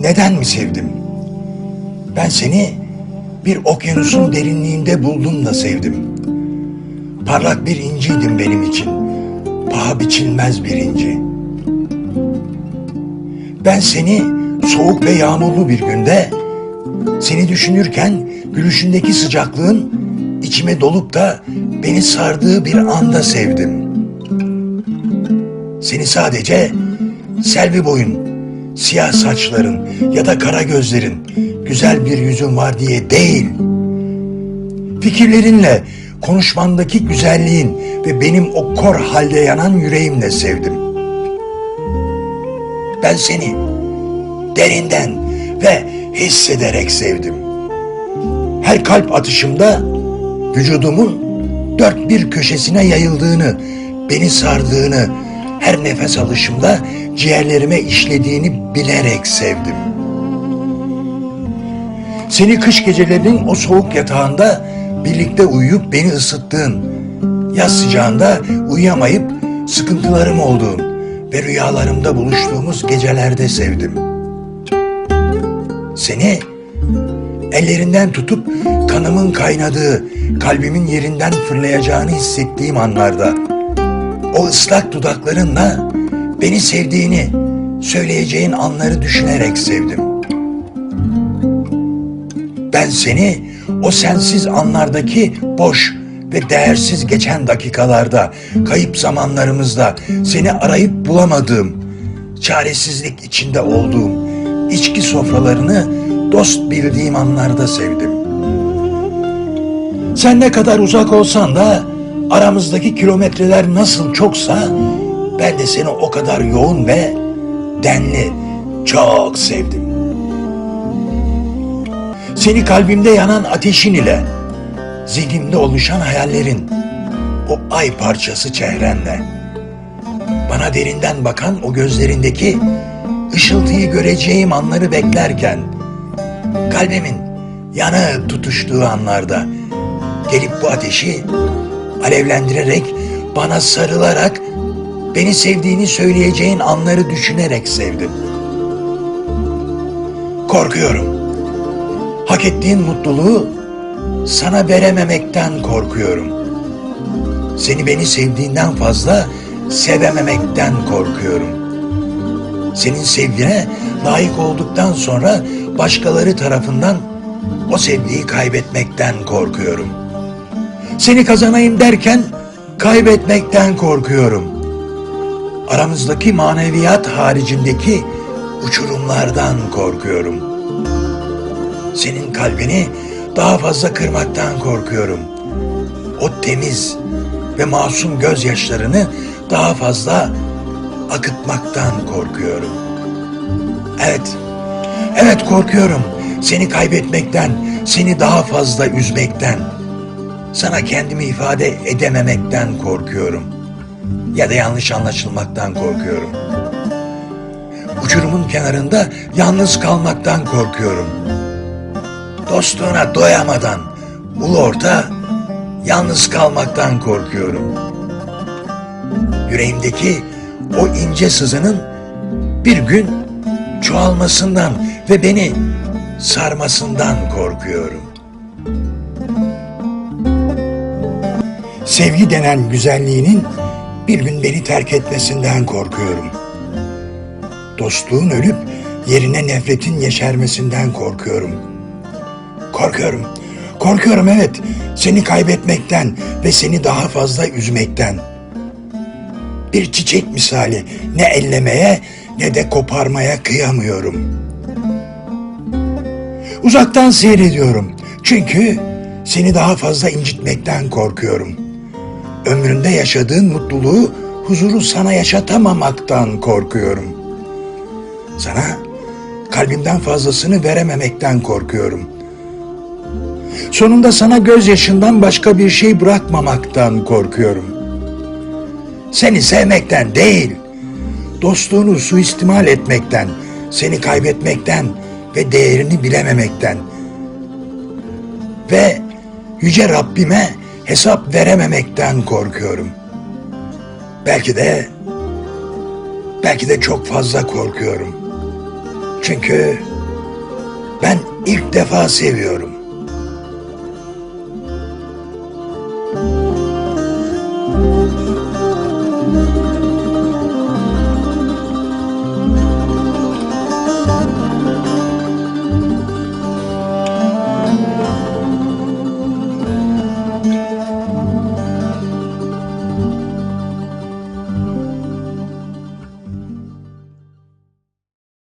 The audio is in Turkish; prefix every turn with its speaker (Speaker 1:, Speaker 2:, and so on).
Speaker 1: neden mi sevdim? Ben seni bir okyanusun derinliğinde buldum da sevdim. Parlak bir inciydin benim için. Paha biçilmez bir inci. Ben seni soğuk ve yağmurlu bir günde seni düşünürken gülüşündeki sıcaklığın içime dolup da beni sardığı bir anda sevdim. Seni sadece selvi boyun, siyah saçların ya da kara gözlerin, güzel bir yüzün var diye değil. Fikirlerinle, konuşmandaki güzelliğin ve benim o kor halde yanan yüreğimle sevdim. Ben seni derinden ve hissederek sevdim. Her kalp atışımda vücudumun dört bir köşesine yayıldığını, beni sardığını, her nefes alışımda ciğerlerime işlediğini bilerek sevdim. Seni kış gecelerinin o soğuk yatağında birlikte uyuyup beni ısıttığın, yaz sıcağında uyuyamayıp sıkıntılarım olduğun ve rüyalarımda buluştuğumuz gecelerde sevdim. Seni ellerinden tutup kanımın kaynadığı, kalbimin yerinden fırlayacağını hissettiğim anlarda o ıslak dudaklarınla beni sevdiğini söyleyeceğin anları düşünerek sevdim. Ben seni o sensiz anlardaki boş ve değersiz geçen dakikalarda, kayıp zamanlarımızda seni arayıp bulamadığım, çaresizlik içinde olduğum, içki sofralarını dost bildiğim anlarda sevdim. Sen ne kadar uzak olsan da aramızdaki kilometreler nasıl çoksa ben de seni o kadar yoğun ve denli çok sevdim. Seni kalbimde yanan ateşin ile zihnimde oluşan hayallerin o ay parçası çehrenle bana derinden bakan o gözlerindeki ışıltıyı göreceğim anları beklerken kalbimin yanı tutuştuğu anlarda gelip bu ateşi alevlendirerek bana sarılarak beni sevdiğini söyleyeceğin anları düşünerek sevdim. Korkuyorum. Hak ettiğin mutluluğu sana verememekten korkuyorum. Seni beni sevdiğinden fazla sevememekten korkuyorum. Senin sevgine layık olduktan sonra başkaları tarafından o sevgiyi kaybetmekten korkuyorum. Seni kazanayım derken kaybetmekten korkuyorum. Aramızdaki maneviyat haricindeki uçurumlardan korkuyorum. Senin kalbini daha fazla kırmaktan korkuyorum. O temiz ve masum gözyaşlarını daha fazla akıtmaktan korkuyorum. Evet, evet korkuyorum. Seni kaybetmekten, seni daha fazla üzmekten, sana kendimi ifade edememekten korkuyorum. Ya da yanlış anlaşılmaktan korkuyorum. Uçurumun kenarında yalnız kalmaktan korkuyorum. Dostluğuna doyamadan ulu orta yalnız kalmaktan korkuyorum. Yüreğimdeki o ince sızının bir gün çoğalmasından ve beni sarmasından korkuyorum. Sevgi denen güzelliğinin bir gün beni terk etmesinden korkuyorum. Dostluğun ölüp yerine nefretin yeşermesinden korkuyorum. Korkuyorum. Korkuyorum evet. Seni kaybetmekten ve seni daha fazla üzmekten. Bir çiçek misali ne ellemeye ne de koparmaya kıyamıyorum. Uzaktan seyrediyorum. Çünkü seni daha fazla incitmekten korkuyorum. Ömründe yaşadığın mutluluğu, huzuru sana yaşatamamaktan korkuyorum. Sana kalbimden fazlasını verememekten korkuyorum. Sonunda sana gözyaşından başka bir şey bırakmamaktan korkuyorum. Seni sevmekten değil, dostluğunu suistimal etmekten, seni kaybetmekten ve değerini bilememekten ve yüce Rabbime hesap verememekten korkuyorum. Belki de belki de çok fazla korkuyorum. Çünkü Ben ilk defa seviyorum.